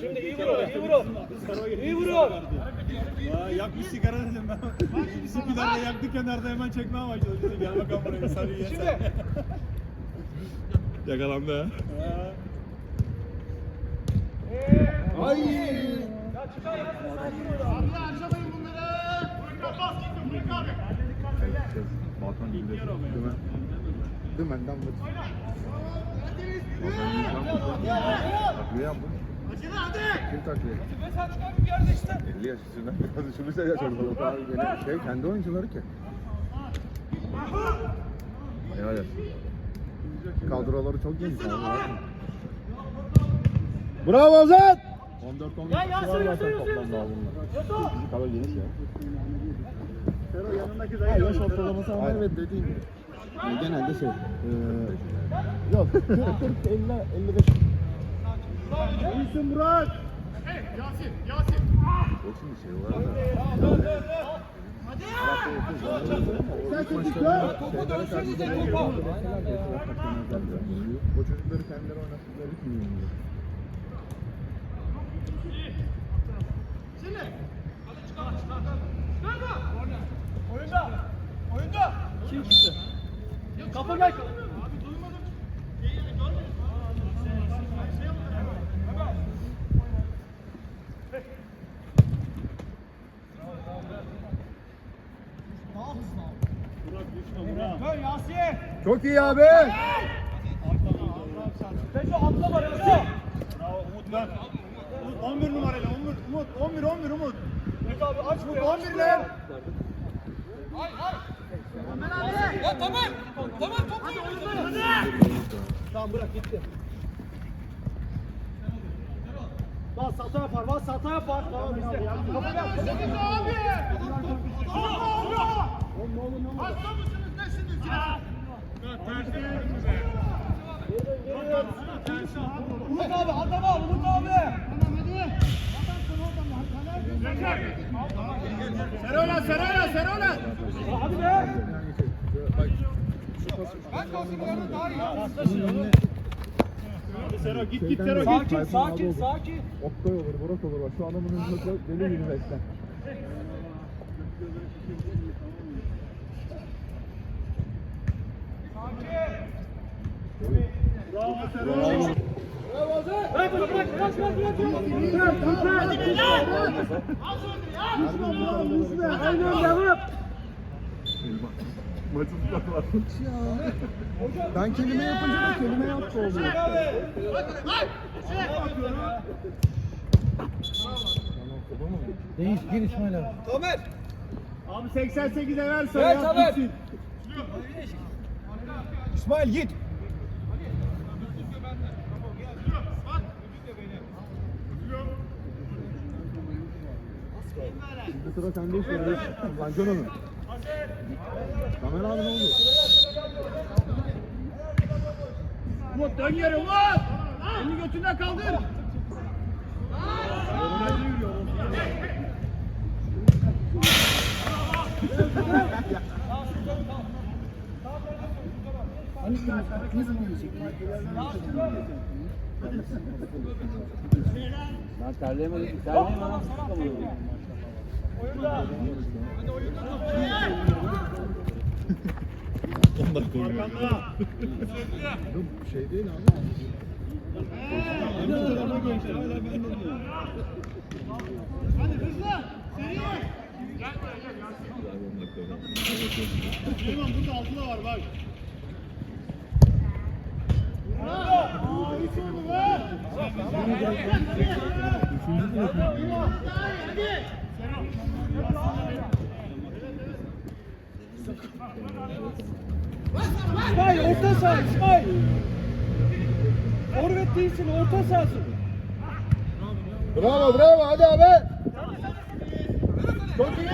Şimdi iyi vur o, iyi vur o. İyi vur o. Aa, yak bir sigara dedim ben. Bizim bir tane yaktı kenarda hemen çekmeye başladı. Dedi, Gel bakalım buraya sarı ye Şimdi. Yakalandı ha. Ay. Ya çıkar ya. Sakin ol abi. Balkan gibi. Dümen. Dümenden vur. Takviye yapmış. Kim takviye? İşte. 50 yaş üstünden biraz şu bir şey yaşadı. O kadar böyle şey kendi oyuncuları ki. Helal et. Kadroları çok geniş abi. Bravo Ozan! 14 15 Ya Yasin, var zaten toplamda bunlar. Bizim kadar geniş ya. Sero yanındaki dayı. yaş ortalaması ama evet dediğim gibi. Genelde şey. Ee, yok 40 40 50 55. İyisin Murat. Yoksun bir şey var da. Sen çocuk ya. Topu dönsenize topu. O çocukları kendileri oynattıkları için yeniyor. Oyunda. Oyunda. Kim çıktı? Kafa gel. Dön Yasin. Çok iyi abi. Teco atlama Teco. Bravo Umut lan. Umut 11 numarayla Umut. Umut 11 11 Umut. Umut abi aç burayı. 11 lan. Ya tamam. Tamam top Tamam bırak gitti. Bas hata yapar, bas hata yapar. Tamam bizde. Kapı gel. Umut abi adam al Umut abi. Serola Serola Serola. Hadi be. Hadi Sero git git Sero git. Sakin, sakin, sakin. Oktay olur, Burak olur. Bak şu adamın hızlı deli gibi bekle. Bravo Sero. Bırak bırak bırak bırak bırak bırak. Bırak bırak. Aynen devam. Maçı tutarlar. Ben kelime yapınca da kelime yaptı oluyor. Değiş gir İsmail abi. Ömer. Abi 88'e ver Evet, Sero Tamer. İsmail git. Şimdi sıra sende işte. Lan Can onu. Kamer abi ne oldu? Umut dön yere Umut. Elini götünden kaldır. Ne zaman yiyecek? Ben terleyemedim. Terleyemem. Ama sıkamadım. Oyunda. 10 dakika oynuyor. Bu şey değil abi. Süleyman burada altı da var bak. Aa, hiç oldu be. İsmail orta saha İsmail. Forvet değilsin orta sahasın. Bravo bravo hadi abi. Çok iyi.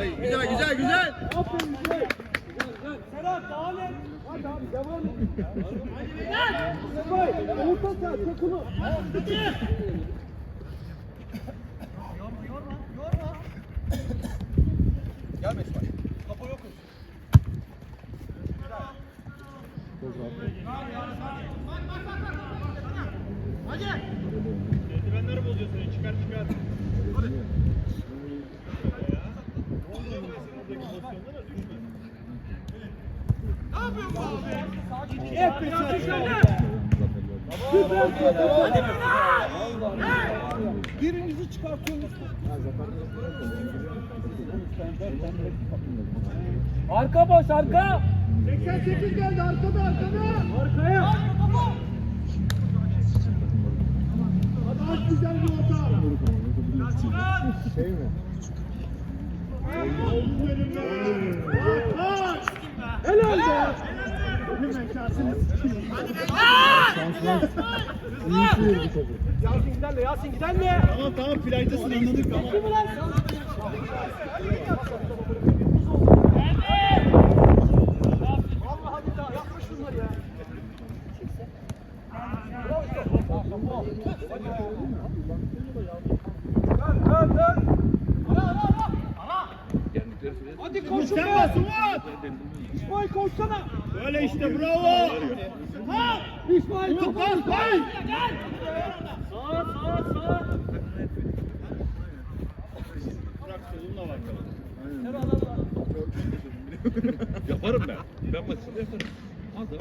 Ay, güzel güzel güzel. Aferin İsmail. Serhat daha ne? Hadi abi devam et. İsmail orta saha takımı. Gelme İsmail. Kafa yokuz. Hep bir çalışma. Birinizi çıkartıyorsunuz. Arka boş arka. 88 geldi arkada arkada. Arkaya. Hadi aç güzel bir orta. Şey mi? Helal be. Hemen İyi sıyırdı topu. Yasin Yasin giderle. Tamam tamam playdasın anladık tamam. Vallahi billahi yapma şunları ya. Dön dön dön. Hadi koşsana. Böyle işte bravo. Ha! İsmail topu İsmail. Sağa sağa sağa. Bırak solunla bak. Yaparım ben. Ben maçını yaparım. Al da.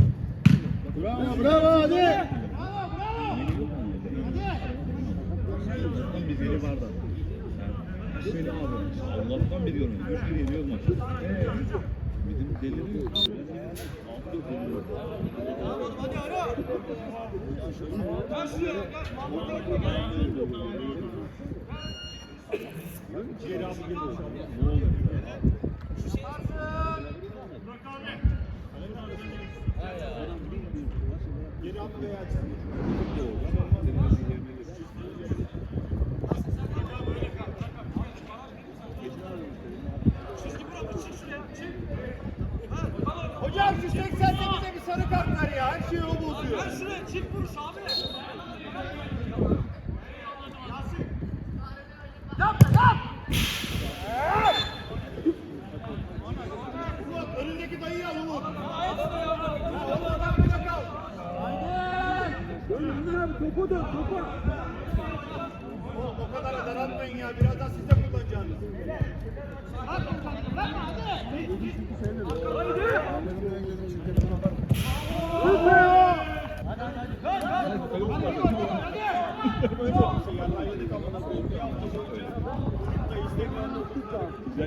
Bravo bravo hadi. Allah'tan biz yeni vardı. Yani şöyle abi. Allah'tan biliyorum. Üç bir yeniyoruz maçı. Bizim deliriyor. Altı yok Hocam şu 88'de bir sarı kart ver ya. Her şeyi o bozuyor. Ver şuraya çift vuruş abi. Yap yap. Önündeki dayıyı al Umut. Topu dön topu. Oğlum o kadar da daraltmayın ya. Birazdan siz de kullanacaksınız.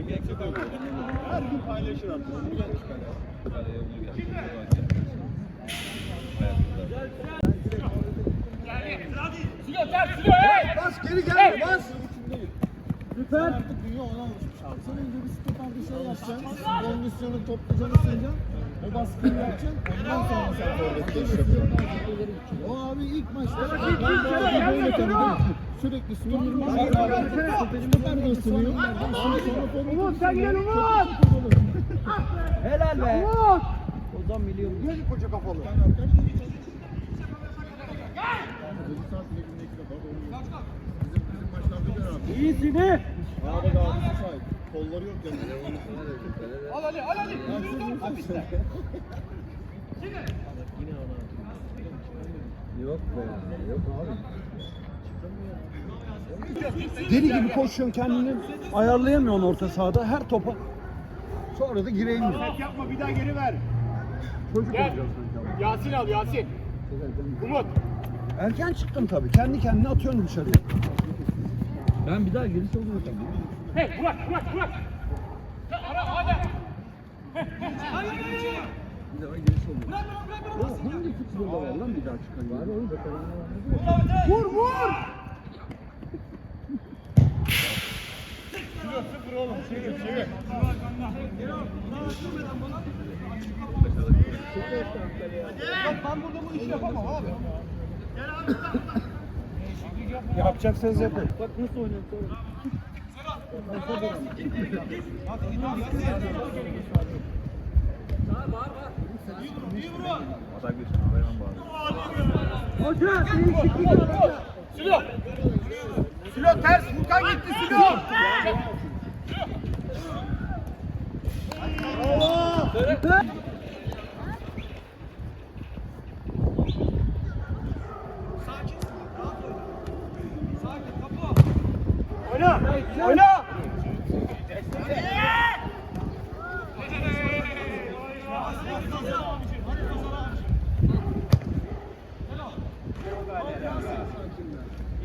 Genç yok abi. Her gün paylaşır artık. Bas geri gelme bas. Lütfen. Dünya ona alışmış abi. Sen önce bir stoper bir şey yapacaksın. Kondisyonu toplayacaksın ısınacaksın. O baskıyı yapacaksın. Ondan sonra sen. O abi ilk maçta böyle tanıdım. Sürekli de ısınıyor. Sonra forvet Umut sen gel Umut. Helal be. Umut. Ozan milyon. Gel koca kafalı. İyisin he. Abi daha offside. Kolları yok yani. Al Ali al Ali. Yok be. Yok abi. Deli gibi koşuyorsun kendini ayarlayamıyorsun orta sahada her topa. Sonra da gireyim. Set yapma bir daha geri ver. Çocuk Gel. olacağız sanki. Yasin al Yasin. Umut. Erken çıktım tabii. Kendi kendine atıyorsun dışarıya. Ben bir daha geri sokuyorum tabii. Hey Burak Burak Burak. Bir daha geri sokuyorum. O hangi futbolda var lan bir daha çıkan? Var oğlum Vur vur. Sıfır oğlum. Çevir çevir. Ben burada bu işi yapamam abi. Yapacaksanız yapın. Bak nasıl oynuyor sonra. Atak geçin. Hemen bağırıyor. Hoca değişiklik hoca. Silo. Silo ters. Furkan gitti Silo. Oyna! Oyna!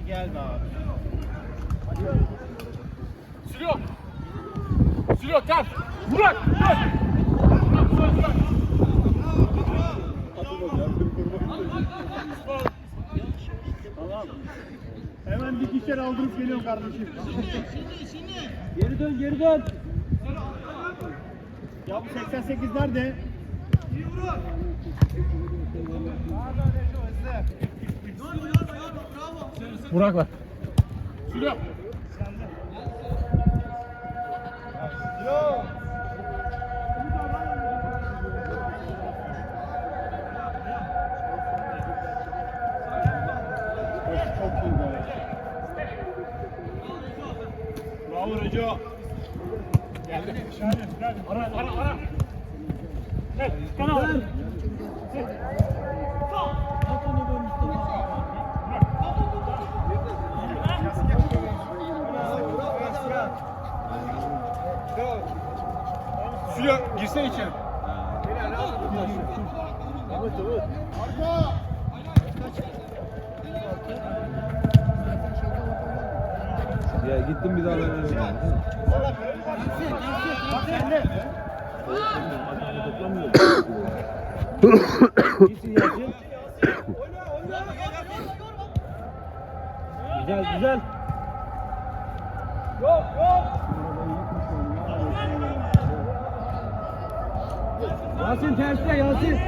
Gel abi. Sürüyor. Hemen dikişler aldırıp geliyorum kardeşim. Geri dön geri dön. Ya bu 88 nerede? Burak var. Çok Bravo Reco. Geldi. Ara ara ara. Evet, kanal. Suya girsene içeri. Ya gittim bir daha ben öyle. Güzel güzel. Yasin terste Yasin.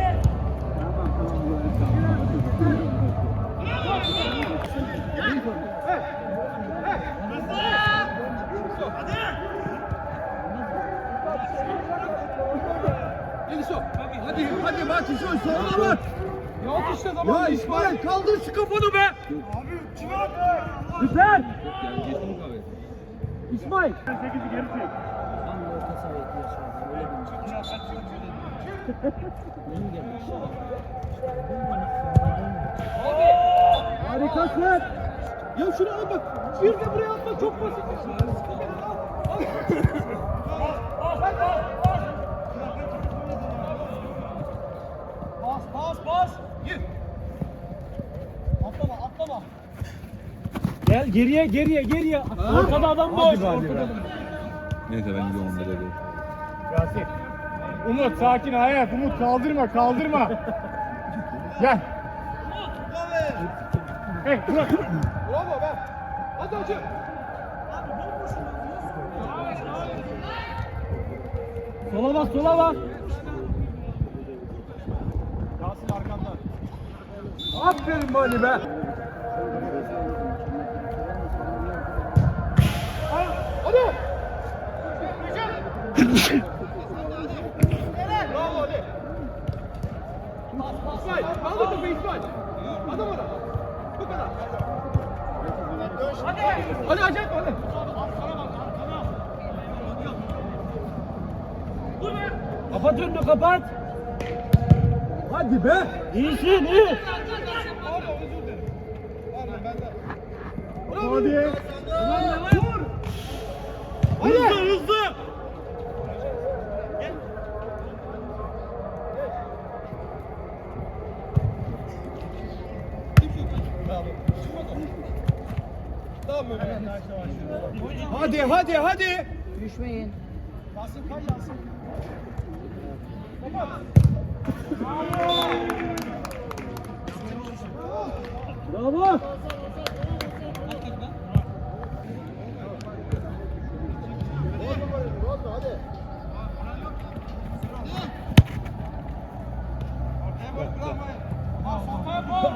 Hadi hadi bak şu soluna bak. Ya işte tamam. Ya İsmail kaldır şu kafanı be. Süper. İsmail. 8'i geri çek. Harikasın. Ya şunu al bak. Bir de buraya atma çok basit. Bas bas bas. Gir. Atlama atlama. Gel geriye geriye geriye. Ortada adam boş. Hadi be, hadi be. Ortada. Neyse ben gidiyorum onlara doğru. Yasin. Umut sakin hayat. Umut kaldırma kaldırma. Gel. Hey Burak. Bravo be. Hadi hacı. Sola bak sola bak. Yasin arkandan. Aferin Mali be. Hadi. Bravo Ali. İsmail, kaldır topu İsmail. Adam orada. Bu kadar. Hadi. Hadi acayip hadi. Kapat önünü kapat. Hadi be. İyisin iyi. Hadi. Hızlı hızlı. Hadi hadi hadi. Düşmeyin. Bravo.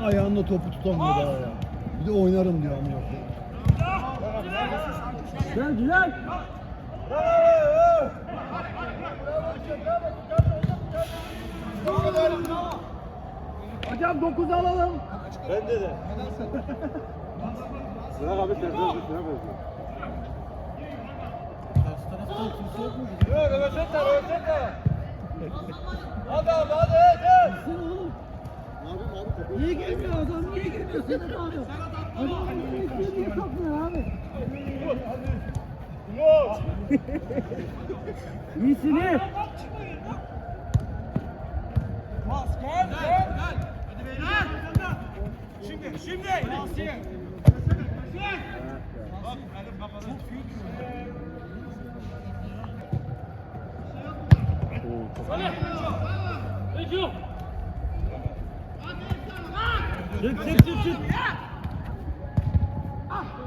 Ayağında topu tutamıyor daha ya. Bir de oynarım diyor amına koyayım. Güzel güzel. Hocam 9 alalım. Bende de. Bırak abi sen bırak bırak. Yok Röveşete Röveşete. Hadi abi hadi hadi. Niye girmiyor adam? Niye girmiyor? Sedat abi. Adam niye sokmuyor abi? İyisin iyi. Bas gel gel gel. Hadi beyler. Şimdi şimdi. Yasin. Bak elim kapalı. Çık çık çık çık.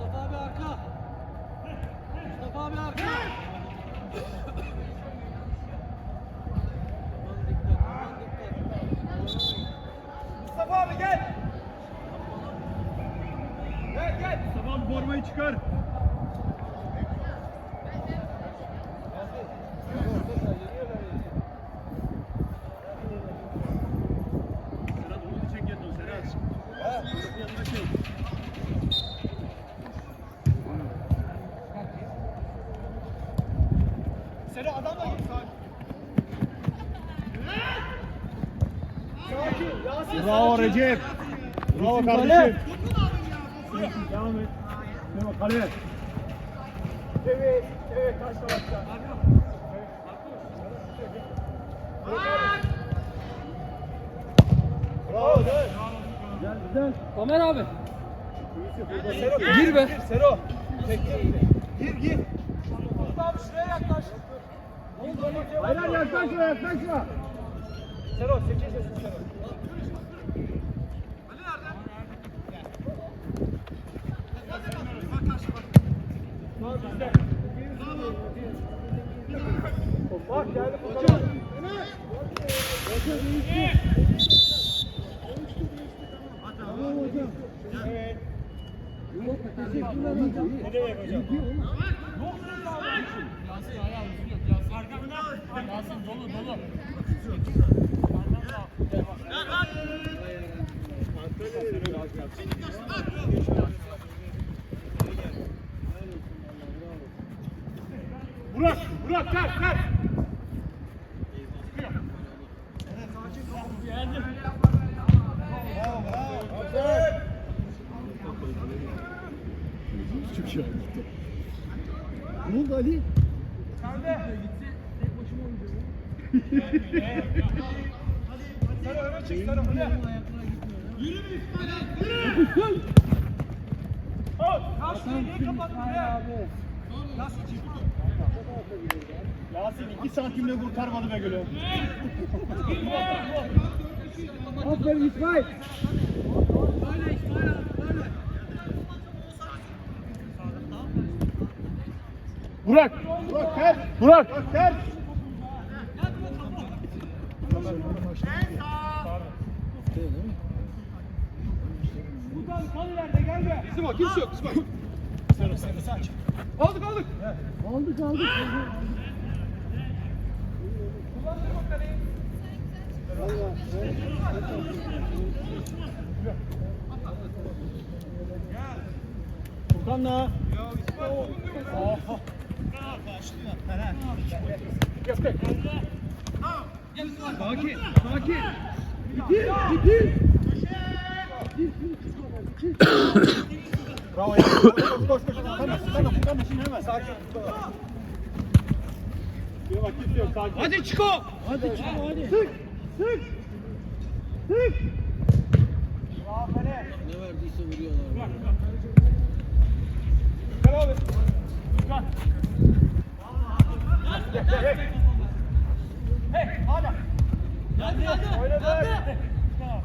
Mustafa abi arka. Mustafa abi arka. Aman dikkat, aman dikkat. Tamam formayı çıkar. Serhat bunu çek yanına Serhat. Yanına çek. Bravo Recep. Bravo kardeşim. Devam et. Devam kale. Evet, evet taş tarafta. Bravo dön. Ömer abi. Gir be. Sero. Gir gir. Abi şuraya yaklaş. Hayır yaklaşma yaklaşma. Sero 8 yaşında Sero. Bak geldi hocam. Ne demek hocam? Burak, Burak ter ter. Çok şey Ne oldu Ali? Sarı öne çık, sarı öne. Al, karşıya niye kapattın be? Yasin, İki santimle kurtarmadı be gülüm. Aferin İsmail. Burak! Burak ters! Burak! Burak ters! Buradan kal ileride gel be. Bizim o kimse yok. Bizim o. Sen sen saç. Aldık aldık. Aldık aldık. Furkan'la. Göster. Sakin, sakin. Bitir, bitir. Bravo. Koş koş koş. Tamam, tamam, tamam. Şimdi hemen sakin. Hadi Çiko. Hadi çıkma hadi. Sık, sık. Ne verdiyse vuruyorlar. Gel abi. Gel, gel. Hey, hadi. Hadi, hadi.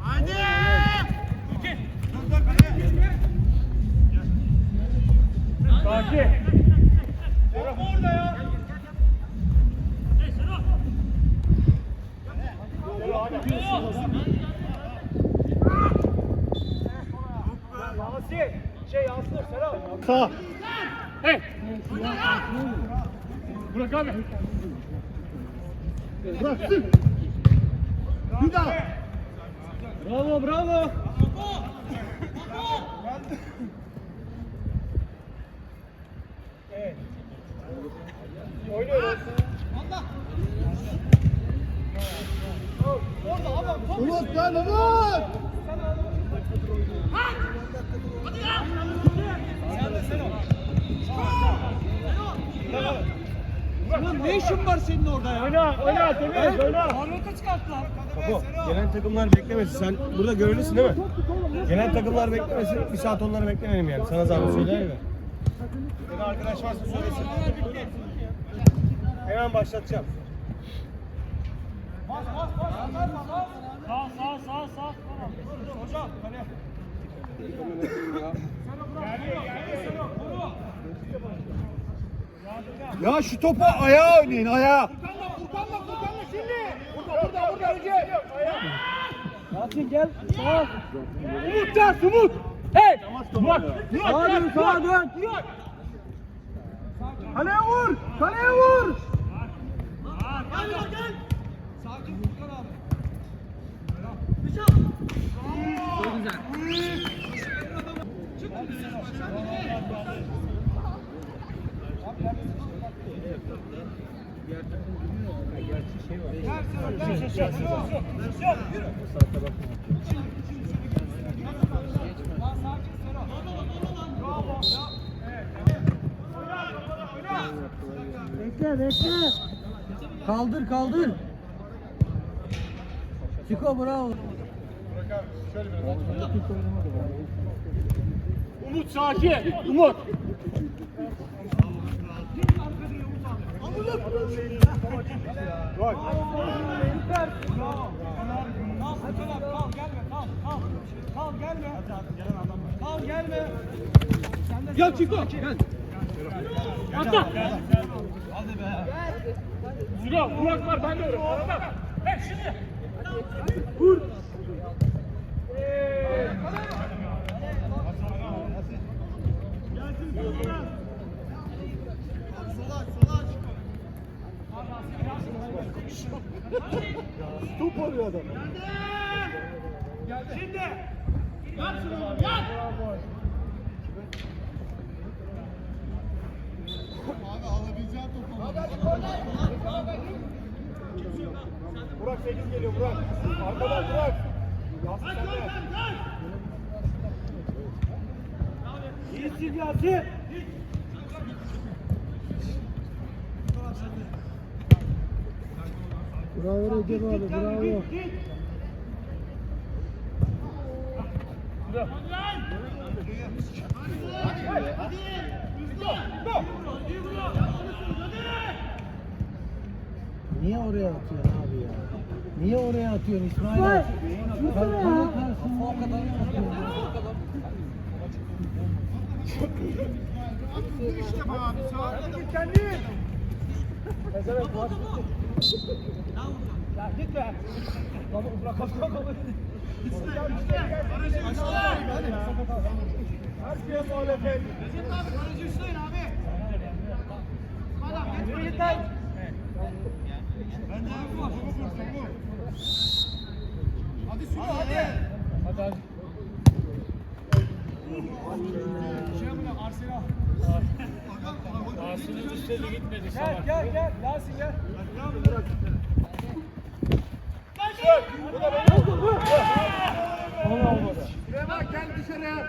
Hadi. Sakin. Orada ya. Şey Yasin Serap. Sağ. Hey. Burak abi. Bırak sık. Bir daha. Bravo bravo. Evet. Oynuyoruz. Orada Umut lan Umut. Sen de sen ol. Lan ne işin var senin orada ya? Oyna, oyna, temiz, oyna. Forvet'e çıkarttılar. Kapı, gelen takımlar beklemesin. Sen burada görevlisin değil mi? Gelen takımlar beklemesin. Bir saat onları beklemeyelim yani. Sana zahmet söyler mi? Bir arkadaş varsa söylesin. Hemen başlatacağım. Bas bas bas. Sağ sağ sağ sağ. Hocam kaleye. Ya şu topa ayağa oynayın ayağa. Furkan'la Furkan'la Furkan'la şimdi. Burada burada burada önce. Yasin gel. Sağ. Umut ters Umut. Hey. Murat. Sağa dön sağa dön. Kaleye vur. Kaleye vur. Hadi gel. Sakin Furkan abi. Bekle bekle. Kaldır kaldır. Çiko bravo. Umut sakin. Umut. Kal gelme kal kal. Kal gelme. Kal gelme. Gel Çiko gel. Atla. Hadi be. Şurada Burak var ben de öyle. Arada. Hey şimdi. Vur. Top arıyor adam. Şimdi. Yat şunu. Yat. Abi alabileceğin topu. Burak 8 geliyor Burak. Arkadan Burak. Yasin sende. İyisin Yasin. Bravo Recep abi bravo. Niye oraya atıyorsun abi ya? Niye oraya atıyorsun İsmail Vay, abi? Mustafa Ben ya. bunun karşısında o kadar atıyorsun. Hadi git kendin. Ya git be. Baba bırak bırak bırak. Her şeye muhalefet. Yürü git lan. Hadi sür hadi. Gel gel gel. Yasin gel. Süleyman gel dışarı.